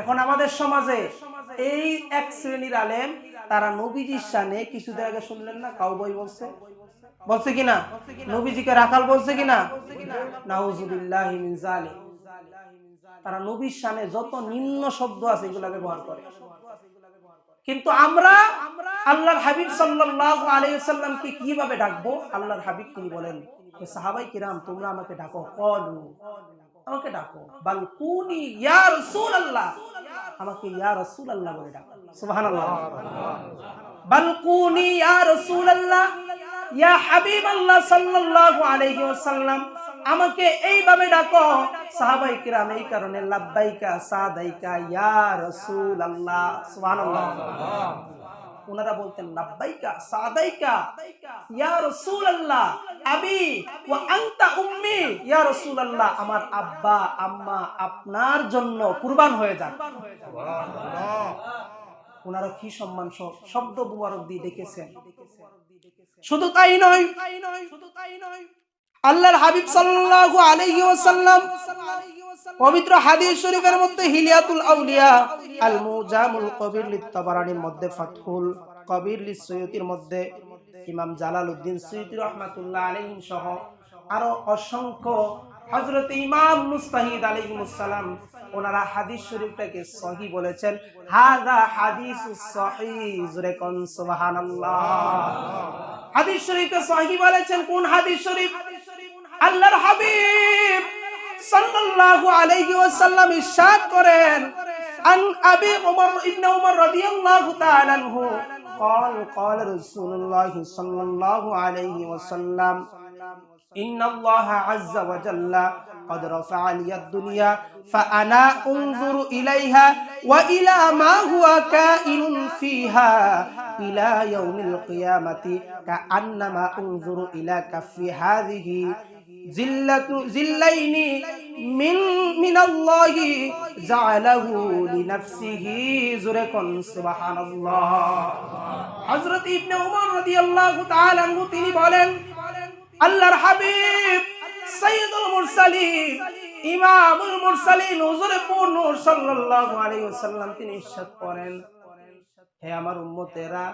এখন আমাদের সমাজে এই এক শ্রেণির আলেম, তারা নবীজির শানে কিছুদিন আগে শুনলেন না কাউ বই বলছে বলছে কিনা নবীজিকে রাখাল বলছে কিনা নাউজুবিল্লাহি তারা নবীর শানে যত নিম্ন শব্দ আছে এগুলা ব্যবহার করে। কিন্তু আমরা আল্লাহর হাবিব সাল্লাল্লাহু আলাইহি সাল্লামকে কীভাবে ডাকবো? আল্লাহর হাবিব তিনি বলেন সাহাবাই কিরাম, তোমরা আমাকে ডাকো। কলু। আমাকে ডাকো। বাল কুনি ইয়া রাসূলুল্লাহ। আমাকে ইয়া রাসূলুল্লাহ বলে ডাকো। সুবহানাল্লাহ। বাল কুনি ইয়া রাসূলুল্লাহ। ইয়া হাবিবাল্লাহ সাল্লাল্লাহু আলাইহি ওয়াসাল্লাম। আমাকে এইভাবে ডাকো। সাহাবাই কিরাম এই কারণে লাব্বাইকা সাদাইকা ইয়া রাসূলুল্লাহ। সুবহানাল্লাহ। ওনারা বলতেন লাব্বাইকা সাদাইকা ইয়া রাসূলুল্লাহ। আবি ওয়া আনতা উম্মি ইয়া রাসূলুল্লাহ আমার আব্বা আম্মা আপনার জন্য কুরবান হয়ে যান ওনারা কি সম্মান শব্দ মুবারক দিয়ে ডেকেছেন। শুধু তাই নয় শুধু তাই নয় আল্লাহর হাবিব সাল্লাল্লাহু আলাইহি ওয়াসাল্লাম পবিত্র হাদিস শরীফের মধ্যে হিলিয়াতুল আউলিয়া আল মুজামুল কবির লিত্তাবারানির মধ্যে ফাতহুল কবির লিসয়ুতির মধ্যে ইমাম জালালউদ্দিন সুয়ুতি রাহমাতুল্লাহ আলাইহিম সহ আরও অসংখ্য হযরত ইমাম মুস্তাহিদ আলাইহিমুস সালাম, ওনারা হাদিস শরীফটাকে সহি বলেছেন। হাদা সুবহানাল্লাহ। হাদিস শরীফে সহি বলেছেন কোন হাদিস শরীফ? আল্লাহর হাবিব সাল্লাল্লাহু আলাইহি ওয়াসাল্লাম ইরশাদ করেন, আন আবি উমর ইবনে উমর রাদিয়াল্লাহু তাআলা আনহু। قال قال رسول الله صلى الله عليه وسلم إن الله عز وجل قد رفع لي الدنيا فأنا أنظر إليها وإلى ما هو كائن فيها إلى يوم القيامة كأنما أنظر إلى كف هذه زلة زلين من মিনাল্লাহি জালাহু লিনাফসিহি জুরে কোন সুবহানাল্লাহ। হে আমার উম্মতেরা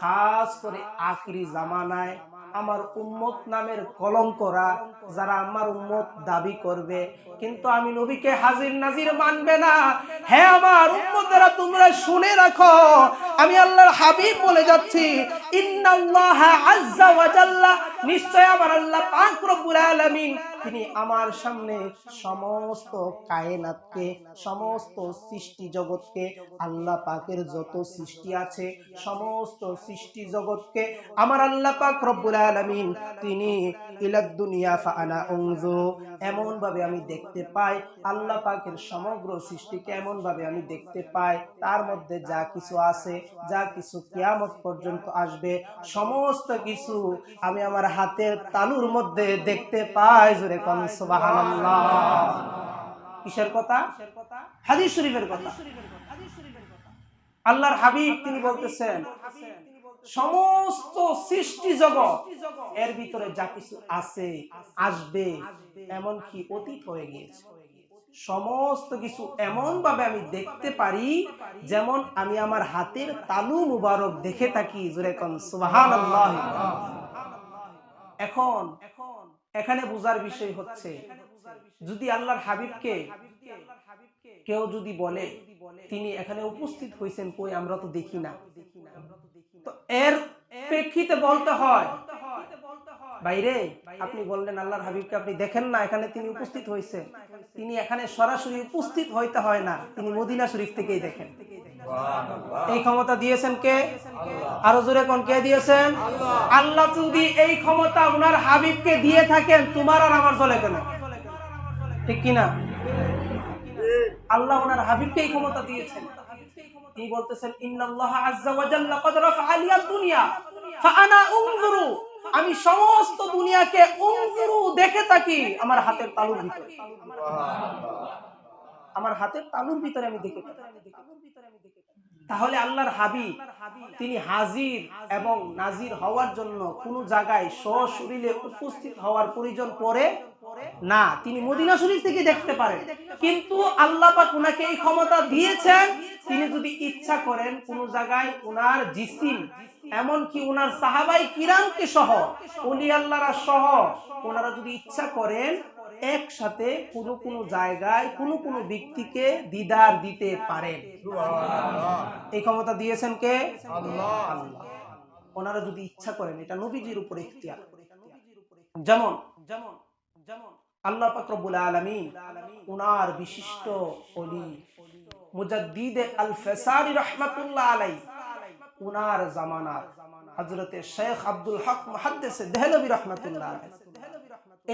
খাস করে আখরি জামানায় আমার উম্মত নামের কলঙ্করা যারা আমার উম্মত দাবি করবে। কিন্তু আমি নবীকে হাজির নাজির মানবে না। হ্যাঁ আমার উম্মতেরা, তোমরা শুনে রাখো। আমি আল্লাহর হাবিব বলে যাচ্ছি, ইন্নাল্লাহ আজ্জা ওয়া নিশ্চয় আমার আল্লাহ পাক রব্বুল আলামিন তিনি আমার সামনে সমস্ত কায়নাতকে, সমস্ত সৃষ্টি জগৎকে, আল্লাহ পাকের যত সৃষ্টি আছে, সমস্ত সৃষ্টি জগৎকে আমার আল্লাহ পাক রব্বুল আলামিন তিনি ইলাদ দুনিয়া উনজু। এমন ভাবে আমি দেখতে পাই, আল্লাহ পাকের সমগ্র সৃষ্টিকে এমন ভাবে আমি দেখতে পাই। তার মধ্যে যা কিছু আছে, যা কিছু কিয়ামত পর্যন্ত আসবে, সমস্ত কিছু আমি আমার হাতের তালুর মধ্যে দেখতে পাই জোরে কোন কিসের কথা? হাদিস শরীফের কথা। আল্লাহর হাবিব তিনি বলতেছেন, সমস্ত সৃষ্টি জগৎ, এর ভিতরে যা কিছু আছে, আসবে, এমনকি অতীত হয়ে গিয়েছে। সমস্ত কিছু এমন ভাবে আমি দেখতে পারি, যেমন আমি আমার হাতের তালু মুবারক দেখে থাকি এখন এখানে বুজার বিষয় হচ্ছে, যদি আল্লাহর হাবিবকে কেউ যদি বলে, তিনি এখানে উপস্থিত হয়েছেন কই আমরা তো দেখি না। তো এর প্রেক্ষিতে বলতে হয়, বাইরে আপনি বললেন আল্লাহর হাবিবকে আপনি দেখেন না, এখানে তিনি উপস্থিত হয়েছে তিনি এখানে সরাসরি উপস্থিত হইতে হয় না, তিনি মদিনা শরীফ থেকেই দেখেন। এই ক্ষমতা দিয়েছেন কে? আরও জোরে কোন কে দিয়েছেন? আল্লাহ। যদি এই ক্ষমতা ওনার হাবিবকে দিয়ে থাকেন তোমার আর আমার চলে কেন? ঠিক কিনা? আল্লাহ ওনার হাবিবকে এই ক্ষমতা দিয়েছেন। তিনি বলতেছেন ইন্নাল্লাহ আজ্জা কদ লিয়াদ দুনিয়া। ফাআনা উনজুরু। আমি সমস্ত দুনিয়াকে উনজুরু দেখে থাকি আমার হাতের তালুর ভিতরে। আমার হাতের তালুর ভিতরে আমি দেখে তাহলে আল্লাহর হাবিব, তিনি হাজির এবং নাজির হওয়ার জন্য কোন জায়গায় সশরীরে উপস্থিত হওয়ার প্রয়োজন পড়ে না। তিনি মদিনা শরীফ থেকে দেখতে পারেন। কিন্তু আল্লাহ পাক উনাকে এই ক্ষমতা দিয়েছেন, তিনি যদি ইচ্ছা করেন কোন জায়গায় উনার জিসিম, এমনকি উনার সাহাবাই কিরামকে সহ উলি আল্লাহরা সহ, ওনারা যদি ইচ্ছা করেন একসাথে কোনো কোনো জায়গায় কোনো কোনো ব্যক্তিকে দিদার দিতে পারেন। এই ক্ষমতা দিয়েছেন কে? আল্লাহ। ওনারা যদি ইচ্ছা করেন এটা নবীজির উপরে ইখতিয়ার। যেমন যেমন যেমন আল্লাহ পাক রব্বুল আলামিন উনার বিশিষ্ট ওলি মুজাদ্দিদ আল ফেসারি রহমাতুল্লাহ আলাই উনার জামানার হযরতে শেখ আব্দুল হক মুহাদ্দিস দেহলভী রহমাতুল্লাহ আলাই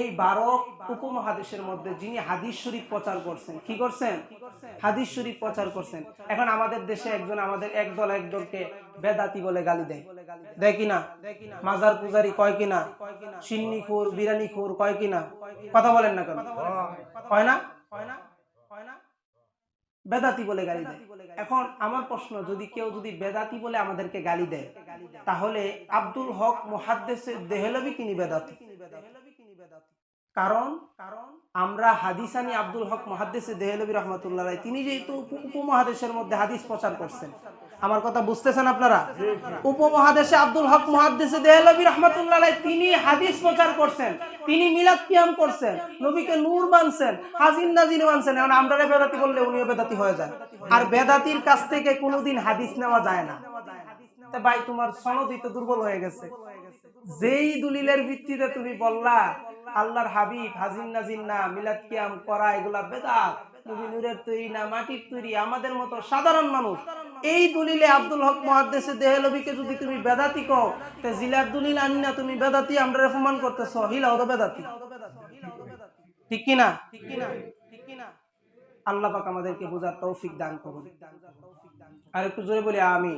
এই বারো উপমহাদেশের মধ্যে যিনি হাদিস শরীফ প্রচার করছেন, কি করছেন? হাদিস শরীফ প্রচার করছেন। এখন আমাদের দেশে একজন, আমাদের একদল একদলকে বেদাতি বলে গালি দেয়। দেয় কিনা মাজার পূজারি কয় কিনা সিন্নি খুর বিরানি খুর কয় কিনা কথা বলেন না কেন? হয় না? বেদাতি বলে গালি দেয়। এখন আমার প্রশ্ন, যদি কেউ যদি বেদাতি বলে আমাদেরকে গালি দেয়, তাহলে আব্দুল হক মুহাদ্দেসের দেহলবি তিনি বেদাতি? কারণ কারণ আমরা হাদিসানি আব্দুল হক মহাদ্দেসে দেহলবী রহমতুল্লাহ রায়, তিনি যেহেতু উপমহাদেশের মধ্যে হাদিস প্রচার করছেন। আমার কথা বুঝতেছেন আপনারা? উপমহাদেশে আব্দুল হক মহাদ্দেসে দেহলবী রহমতুল্লাহ রায়, তিনি হাদিস প্রচার করছেন। তিনি মিলাদ কিয়াম করছেন। নবীকে নূর মানছেন, হাজির নাজির মানছেন। এখন আমরা বেদাতি বললে উনিও বেদাতি হয়ে যান আর বেদাতির কাছ থেকে কোনোদিন হাদিস নেওয়া যায় না। ভাই, তোমার সনদই তো দুর্বল হয়ে গেছে। যেই দলিলের ভিত্তিতে তুমি বললা, আল্লাহর হাবিব হাজিন নাজিন না মিলাদ কিয়াম করা, এগুলা বেদাত। নবী নূরের তৈরি না, মাটির তৈরি, আমাদের মতো সাধারণ মানুষ। এই দলিলে আব্দুল হক মহাদ্দেশে দেহলবিকে যদি তুমি বেদাতি কও, তে জিলার দলিল আনি না, তুমি বেদাতি আমরা অপমান করতেছ হিলাও তো বেদাতি। ঠিক কিনা ঠিক কিনা ঠিক কিনা আল্লাহ পাক আমাদেরকে বোঝার তৌফিক দান করুন। আর একটু জোরে বলি আমি